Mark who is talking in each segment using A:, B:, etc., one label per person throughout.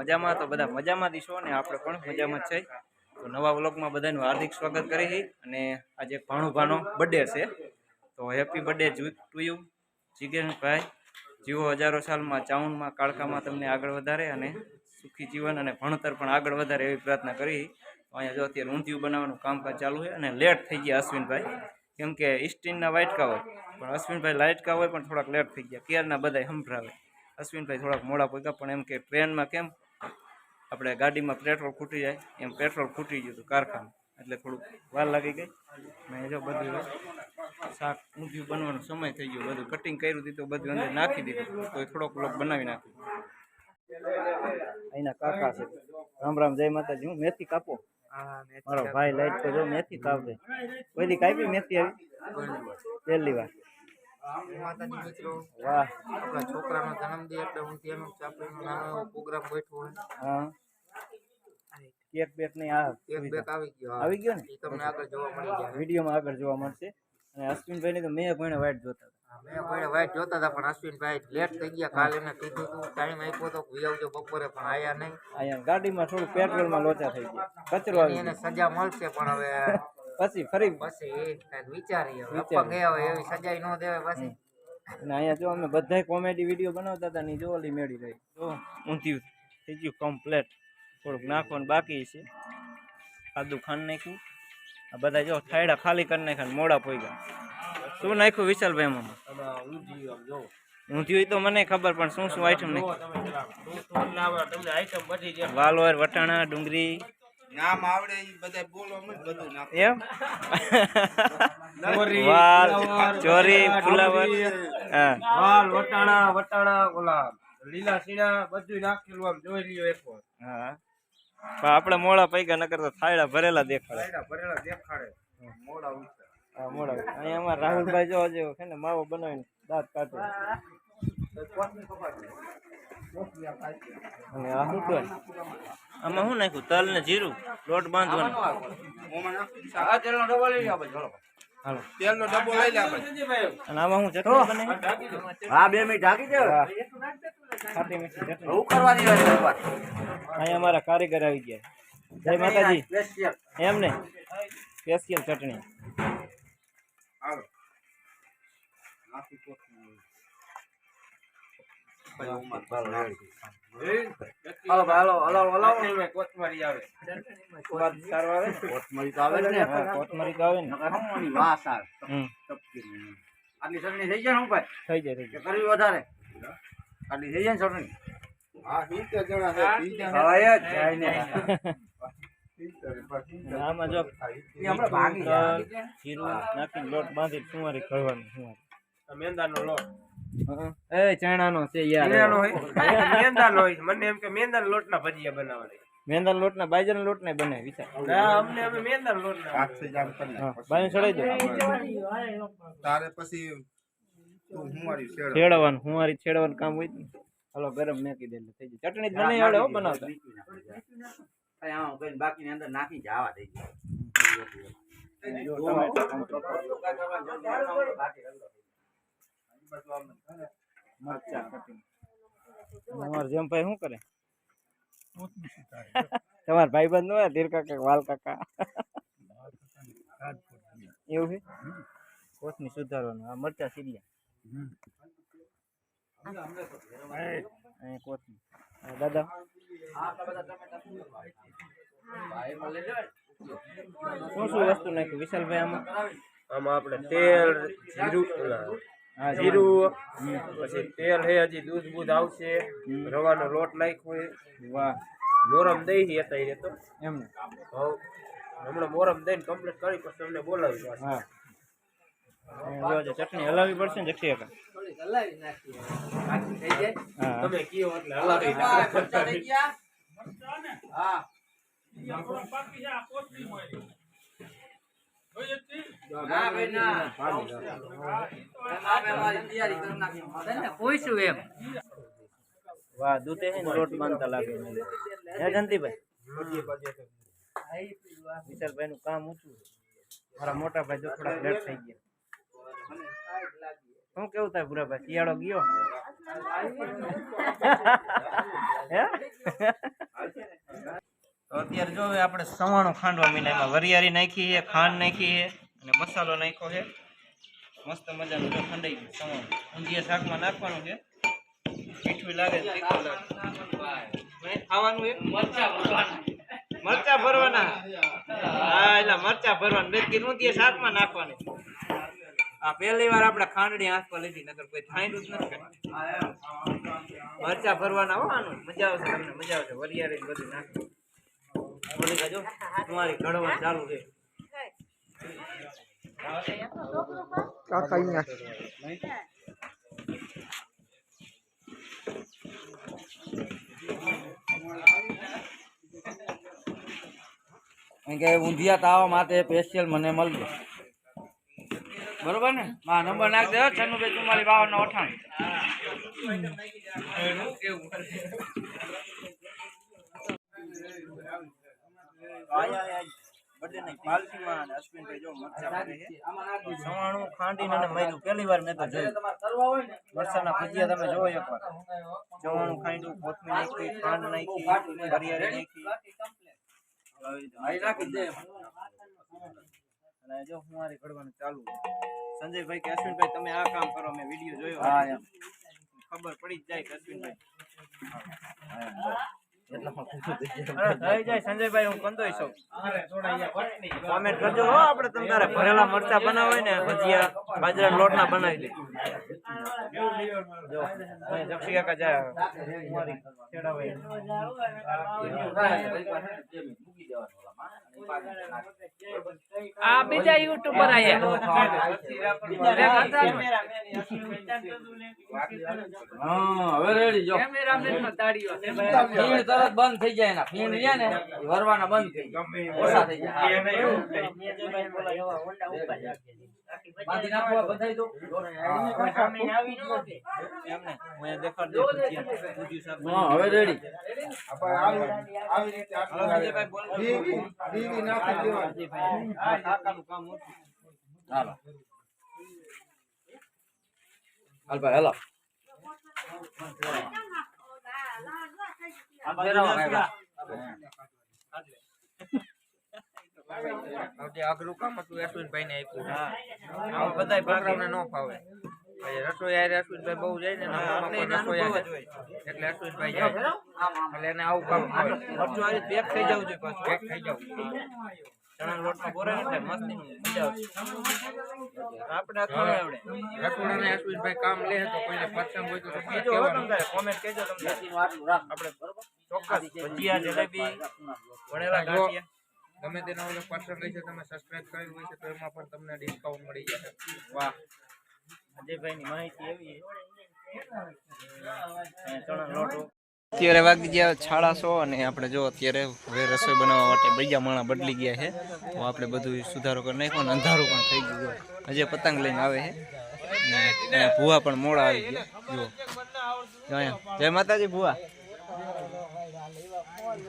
A: મજામાં? તો બધા મજામાં દીશો ને આપણે પણ મજામાં જ છે. તો નવા વ્લોગમાં બધાનું હાર્દિક સ્વાગત કરી અને આજે ભાણુભાનો બર્થડે છે. તો હેપી બર્થડે ટુ યુ જીગેશભાઈ. જીવો હજારો સાલમાં ચાઉનમાં, કાળકામાં તમને આગળ વધારે અને સુખી જીવન અને ભણતર પણ આગળ વધારે એવી પ્રાર્થના કરી અહીંયા જો અત્યારે ઊંધિયું બનાવવાનું કામકાજ ચાલુ છે અને લેટ થઈ ગયા અશ્વિનભાઈ. કેમ કે સ્ટીનના વાઇટકા હોય. પણ અશ્વિનભાઈ લાઇટકા હોય પણ થોડાક લેટ થઈ ગયા. કેરના બધા સંભળાવે? અશ્વિનભાઈ થોડાક મોડા પગ્યા, પણ એમ કે ટ્રેનમાં કેમ? આપણે ગાડીમાં પેટ્રોલ ખૂટી જાય એમ પેટ્રોલ ખૂટી ગયું હતું કારખાનું. એટલે થોડુંક વાર લાગી ગઈ. મેં જો બધું શાક ઊંધિયું બનવાનો સમય થઈ ગયો બધું કટિંગ કર્યું દીધું બધું અંદર નાખી દીધું. તો થોડોક લોક બનાવી નાખ્યું. અહીંના કાકા છે. રામ રામ જય માતાજી. હું મેથી કાપો? મારો ભાઈ લાઈટ તો જો મેથી કાપે. કોઈ દી કાપી મેથી આવી? પહેલી વાર.
B: માતાજી મિત્રો.
A: વાહ.
B: આપણા છોકરાનો જન્મદિન એટલે હું તેનો નાનો પ્રોગ્રામ ગોઠવો
A: હા. કેક બેક નહીં આ
B: એક બેક આવી ગયો
A: આવી ગયો ને?
B: તમને આગળ જોવા મળી જાય.
A: વિડીયોમાં આગળ જોવા મળશે. અને અશ્વિનભાઈ તો મેં પણ વાઇટ જોતા હતા.
B: મેં કોઈ વાઈટ જોતા હતા પણ અશ્વિનભાઈ લેટ થઈ ગયા. કાલે એને કીધું તું ટાઈમ આપ્યો તો આવજો બપોરે પણ આયા નહીં.
A: અહીંયા ગાડીમાં થોડું પેટ્રોલમાં લોચા થઈ ગયા. કચરો આવી
B: એને સજા મળશે પણ હવે
A: પછી ફરી
B: પછી વિચારીએ. હવે ગયા હોય એવી સજાઈ ન દેવાય પછી.
A: અને અહીંયા જો અમે બધાય કોમેડી વીડિયો બનાવતા હતા ને જો ઓલી મેળી રહી. જો ઊંધિયું થઈ ગયું કમ્પ્લેટ થોડુંક નાખવાનું બાકી છે. આદુ ખાંડ નાખ્યું. આ બધા જો થાયડા ખાલી કરી નાખ્યા મોડા પોઈ ગયા શું નાખ્યું વિશાલભાઈ મામા? ઊંધિયું તો મને ખબર પણ શું શું આઈટમ વાલોર વટાણા ડુંગળી.
C: નામ આવડે ઈ બધા બોલો અમે બધું નાખો.
A: એમ? વાલ ચોરી ફુલાવર હા.
D: વાલ વટાણા વટાણા ઓલા લીલા સીણા બધું નાખેલું આમ જોઈ લ્યો એક વાર
A: હા. પણ આપણે મોડા પૈકા ન કરતા થાયડા ભરેલા દેખાડે.
D: સાયડા ભરેલા દેખાડે. મોડા ઊંચા
A: હા મોડા અહીંયા અમારા રાહુલભાઈ જો હજુ છે ને માવો બનાવીને દાંત કાઢે. અને આ શું કહેવાય? આમાં શું નાખ્યું? તલ ને જીરું? લોટ બાંધવાનું. હાલો.
C: ડબ્બો લઈ લે આપણે.
A: અને આમાં હું ચટણી બને
C: હા બે મિનિટ ઢાકી દે.
A: ખાટી મીઠી ચટણી
C: હું
A: અહીંયા અમારા કારીગર આવી ગયા. જય માતાજી. એમ ને? સ્પેશિયલ ચટણી.
C: હાલો. નાખી કોથમીર. હાલો ભાઈ, હાલો હાલો હાલો.
D: ચટણીમાં કોથમરી આવે
A: સ્વાદ સારો આવે ને
C: કોથમરી તો આવે ને.
A: કોથમરી તો આવે. ને
C: વાસ આવે આટલી ચટણી થઈ જાય ને હું ભાઈ?
A: થઈ જાય થઈ જાય.
C: કરવી વધારે? આટલી થઈ જાય ને ચટણી
D: હા સિત્તેર જણા છે
C: હવે જ જાય ને.
A: આમાં જો
C: એ હમણાં ભાગી જાય.
A: તલ, જીરું નાખીને લોટ બાંધી સુવારી ખળવાનું સુવારી.
D: મેંદાનો લોટ.
A: એ ચણાનો છે યાર.
D: હોય? મેંદાનો હોય. મને એમ કે મેંદાના લોટના ભજીયા બનાવવાના
A: મેંદા લોટના લોટ લોટને બને વિચાર.
D: અમને અમે મેંદાના લોટના
A: હા બાયું ચડાઈ દો.
C: તારે પછી
A: છેડવાનું હુંવારી છેડવાનું કામ હોય ને હાલો ગરમ મેકી દે એટલે થઈ જાય. ચટણી જ બને આવડે હો બનાવતા.
C: અંદર નાખી જવા દઈ
A: જો ટમેટા મરચાં cutting. અમાર જેમભાઈ શું કરે? તમારા ભાઈબંધ નો હોય ધીર કાકા વાલ કાકા? એવું છે? કોથમી સુધારવાનું આ મરચા સીરિયા દાદા શું શું વસ્તુ નાખ્યું વિશાલભાઈ આમાં
D: આમાં આપણે તેલ જીરું જીરું પછી તેલ હે હજી દૂધ બૂધ આવશે. રવાનો લોટ નાખ્યો છે
A: વાહ.
D: મોરમ દઈ છે અત્યારે તો.
A: એમ ને.
D: હવ. હમણાં મોરમ દઈને કમ્પ્લીટ કરી પછી તમને બોલાવી
A: હા. ચટણી હલાવવી પડશે ને જક્ષી કાકા હા.
D: તમે કયો એટલે હલાવી નાખો.
C: હા ના ભાઈ ના અમે અમારી તૈયારી કરી નાખી
B: પૂછ્યું એમ
A: વાહ, દૂધે છે ને લોટ બાંધતા લાગે મને. હે જંતીભાઈ વિશાલભાઈ નું કામ ઊંચું છે. મારા મોટા ભાઈ જો થોડાક લેટ થઈ ગયા. શું કેવું થાય ભૂરાભાઈ? શિયાળો ગયો? અત્યારે જો આપણે સવાણું ખાંડવા મીના એમાં વરિયાળી નાખી છે, ખાંડ નાખી છે અને મસાલો નાખ્યો છે. મસ્ત મજાનું જો ખંડાઈ ગયું સવાણું. ઊંધિયા શાકમાં નાખવાનું છે. મીઠું લાગે તીખું ખાવાનું એક મરચા ભરવાના. હા, એટલે મરચા ભરવાના. બે કીધું ઊંધિયા શાકમાં નાખવાનું. આ પહેલી વાર આપણે ખાંડણી આંખમાં લીધી નકર કોઈ થાંયલું જ નથી મરચા ભરવાના હો આનું મજા આવશે તમને મજા આવશે. વરિયાળી બધું નાખો. બોલી કાજો તમારી ઘડવા ચાલુ છે.
C: કારણ કે ઊંધિયા તાવા માટે સ્પેશિયલ મને મળજો બરોબર ને? મારા નંબર નાખી દેવો છન્નું બે ચુમ્માલીસ બાવન અઠાણું.
A: સવાણું ખાંડીને અને મૈદું. પહેલી વાર મેં તો જોયું. મરચાના ભજીયા તમે જોવો એકવાર. સવાણું ખાંડું કોથમીર નાખી ખાંડ નાખી હરિયારી નાખી. અને જો હું મારી ઘડવાનું ચાલુ સંજયભાઈ કે અશ્વિનભાઈ તમે આ કામ કરો મેં વીડિયો જોયો.
C: હા, એમ.
A: ખબર પડી જ જાય કે અશ્વિનભાઈ. સંજયભાઈ હું કંદોય છું. કોમેન્ટ કરજો. હો આપણે તમ તારે ભરેલા મરચા બનાવો ને ભજીયા બાજરાના લોટના બનાવી દે. જક્ષી કાકા જાય.
E: આ બીજા યુટ્યુબર આયા.
C: હા હવે રેડી જો. ફીણ તરત બંધ થઈ જાય એના. ફીણ રહ્યા ને ભરવાના વરવાના બંધ થઈ જાય. ઓછા થઈ જાય. બાંધી નાખવા બધાય તો.
A: એમને હું દેખાડ દે ભજીયા ભજીયું શાક
C: હા હવે રેડી
A: હાલો સંજયભાઈ બોલો. સંજયભાઈ. આ કાકાનું કામ ઓછું.
C: હાલો. હાલ. ભાઈ હાલો ફેરવો કાકા.
B: જે અઘરું કામ હતું અશ્વિનભાઈ ને આપ્યું.
A: હા. આવું બધાય
B: છોકરાઓને ન ફાવે. રસોઈ અશ્વિનભાઈ બહુ જાય ને રસોઈ એટલે જાય. એટલે એને આવું કામ ફાવે
A: પેક થઈ જવું જોઈએ પાછું.
B: પેક થઈ જાવ.
A: આપણે
B: લે તો કોઈને પસંદ હોય તો
A: કોમેન્ટ આપણે ચોક્કસ ભજીયા જલેબી વણેલા ગાંઠિયા.
B: ગમે તેના ઓલો હોય છે તમે સબસ્ક્રાઇબ કર્યું હોય છે તો એમાં પણ તમને ડિસ્કાઉન્ટ મળી જશે.
A: વાહ. અજયભાઈની માહિતી એવી છે. ચણા લોટો. અત્યારે વાગી ગયા છાડા સો અને આપણે જો અત્યારે હવે રસોઈ બનાવવા માટે બીજા માણા બદલી ગયા છે. તો આપણે બધું સુધારો કરી નાખ્યો અને અંધારું પણ થઈ ગયું. હજી પતંગ લઈને આવે છે. ભૂવા પણ મોડા આવી ગયા. જો જય માતાજી ભૂવા.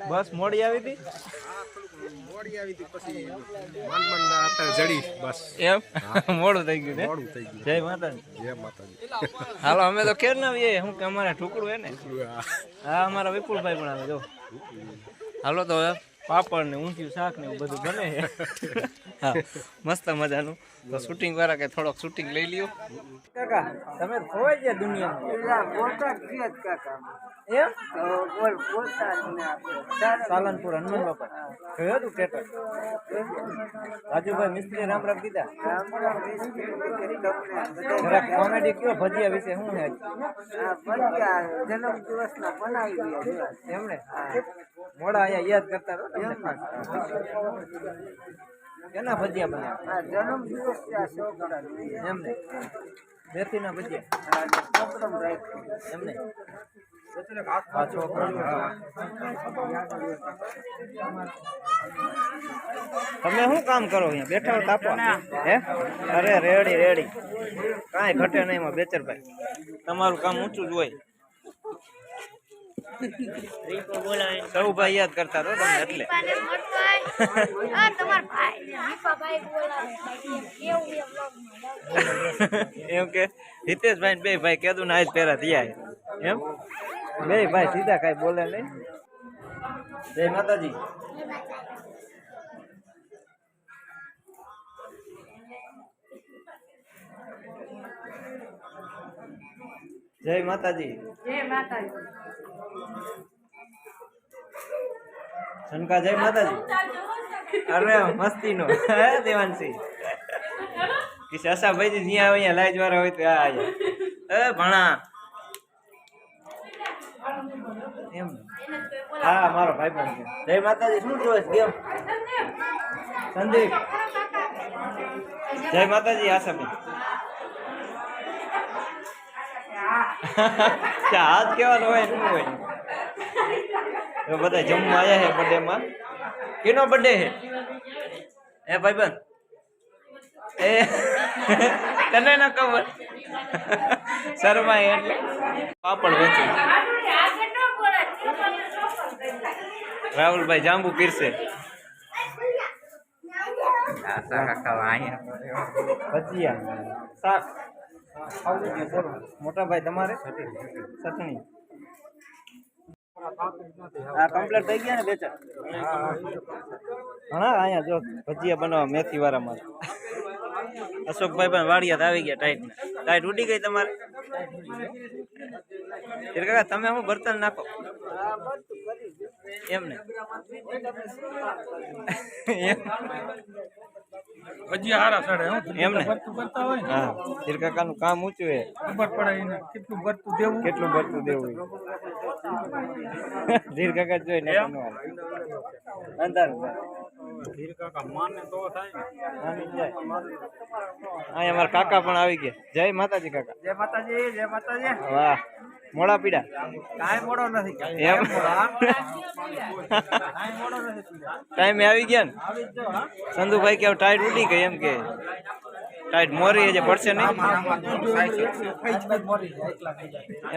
A: બસ મોડી આવી હતી? એમ? મોડું થઈ ગયું છે? જય માતાજી. હાલો અમે તો કેર ના આવીએ. શું કે અમારે ઠુકડું હે ને? હા. અમારા વિપુલભાઈ પણ આવે જો. હાલો તો પાપડ ને ઊંધિયું શાક ને એવું બધું બને હા મસ્ત મજાનું. તો શૂટિંગ વાળા કે થોડોક શૂટિંગ લઈ લ્યો. કાકા તમે ખોવાઈ ગયા દુનિયામાં? સાલનપુર હનુમાન બાપા. કયો હતું ટેટર રાજુભાઈ મિસ્ત્રી રામ રામ કીધા? જરાક કોમેડી કયો? ભજીયા વિશે શું છે? એમણે મોડા અહીંયા યાદ કરતા રહો કેના ભજીયા બન્યા એમને? મેથીના ભજીયા? એમને? આ છોકરો તમે શું કામ કરો અહીંયા? બેઠા હો તાપવા હે? અરે રેડી રેડી. કાંઈ ઘટે નહીં એમાં બેચરભાઈ. તમારું કામ ઊંચું જ હોય. સૌ ભાઈ યાદ કરતા તો તમે એટલે. એમ કે હિતેશભાઈ ને બે ભાઈ કેદું ના આજ પહેરા થયા એમ? બે ભાઈ સીધા કઈ બોલે નહીં. જય માતાજી. જય માતાજી.
E: જય માતાજી.
A: શનકા જય માતાજી. અરે મસ્તી નો દેવાનસિંહ કે સાસા ભાઈ જ્યાં અહીંયા લાઈજવાળા હોય તો આ ભણા. એમ. હા, મારો ભાઈ પણ છે. જય માતાજી, શું જોઈશ કેમ? સંદીપ. જય માતાજી આશાબેન હાથ કેવાનો હોય, શું હોય? તો બધા જમવા આવ્યા છે બર્થડે માં કેનો બર્થડે છે? એ ભાઈબંધ. એ તને ના ખબર. શરમાય એટલે. પાપડ વેચે. રાહુલભાઈ જાંબુ ખાવું મોટા ભાઈ તમારે? ચટણી. આ કમ્પ્લીટ થઈ ગયા ને બે ચાર? હા અહીંયા જો ભજીયા બનાવવા મેથી વાળામાં અશોકભાઈ પણ વાડિયાત આવી ગયા ટાઈટ ટાઈટ ઉડી ગઈ તમારે? કાકા તમે હું બર્તન નાખો. એમ ને.
F: હજી હારા ચડે હું.
A: એમ
F: કરતા હોય
A: હા. તીર કાકાનું કામ ઊંચું
F: ખબર પડે એને કેટલું ભરતું દેવું.
A: કેટલું ભરતું દેવું ધીર કાકા જોઈ ને અંદર
F: ધીર કાકા માને તો થાય ને.
A: અહીંયા અમારા કાકા પણ આવી ગયા. જય માતાજી કાકા.
D: જય માતાજી જય માતાજી.
A: વાહ. મોડા પીડા.
D: કાંઈ મોડો નથી
A: એમ? ટાઈમે આવી ગયા ને? સંધુભાઈ કે ટાઈટ ઉડી ગઈ એમ કે? ટાઈટ મોરી જે પડશે નહીં?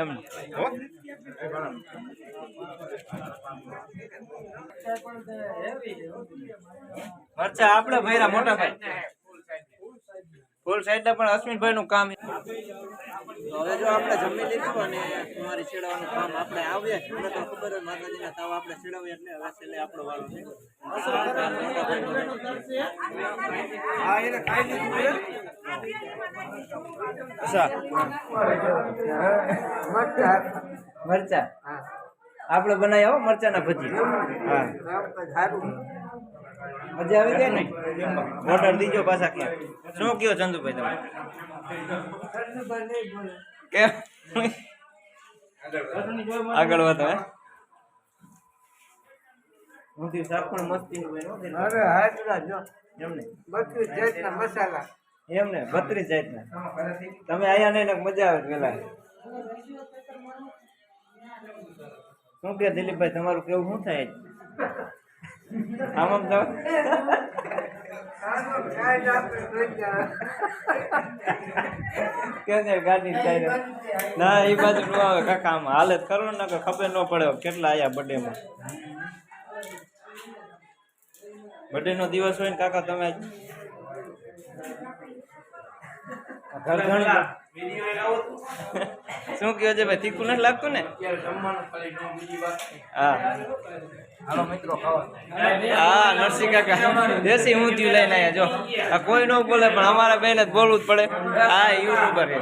A: એમ. મરચા આપણે ભૈરા મોટા ભાઈ. ફૂલ સાઈડ પણ અશ્વિનભાઈ નું કામ હવે જો આપણે જમી લીધું અને તમારી છેડવાનું કામ આપણે આવ્યા છીએ તો ખબર હોય માતાજીના તાવ આપણે છેડાવીએ એટલે હવે છેલ્લે આપણો વારો છે. મરચા. આપણે બનાવ્યા હો મરચાના ભજી હા. મજા આવી જાય ને? ઓર્ડર દીજો પાછા કે શું કયો ચંદુભાઈ તમે? કેમ? આગળ વધો હે? શાક પણ મસ્તી
B: અરે હાજરા જો.
A: એમને.
B: બત્રીસ જાતના મસાલા.
A: એમને બત્રીસ જાતના. તમે આયા નહીં મજા આવે પેલા. શું કે દિલીપભાઈ તમારું કેવું શું થાય? આમ આમ તો કે છે ગાડી ચાલે? ના એ બાજુ નો આવે કાકા આમ. હાલત કરો ને કે ખબર ન પડે કેટલા આયા બર્થડે માં. બર્થડે નો દિવસ હોય ને કાકા તમે શું કહો છે ભાઈ તીખું નથી લાગતું ને? હા.
B: હાલો મિત્રો
A: હા, નરસિંહ દેશી ઊંધિયું લઈને જો. આ કોઈ ન બોલે, પણ અમારા બેન જ બોલવું જ પડે. હા યુટ્યુબર છે.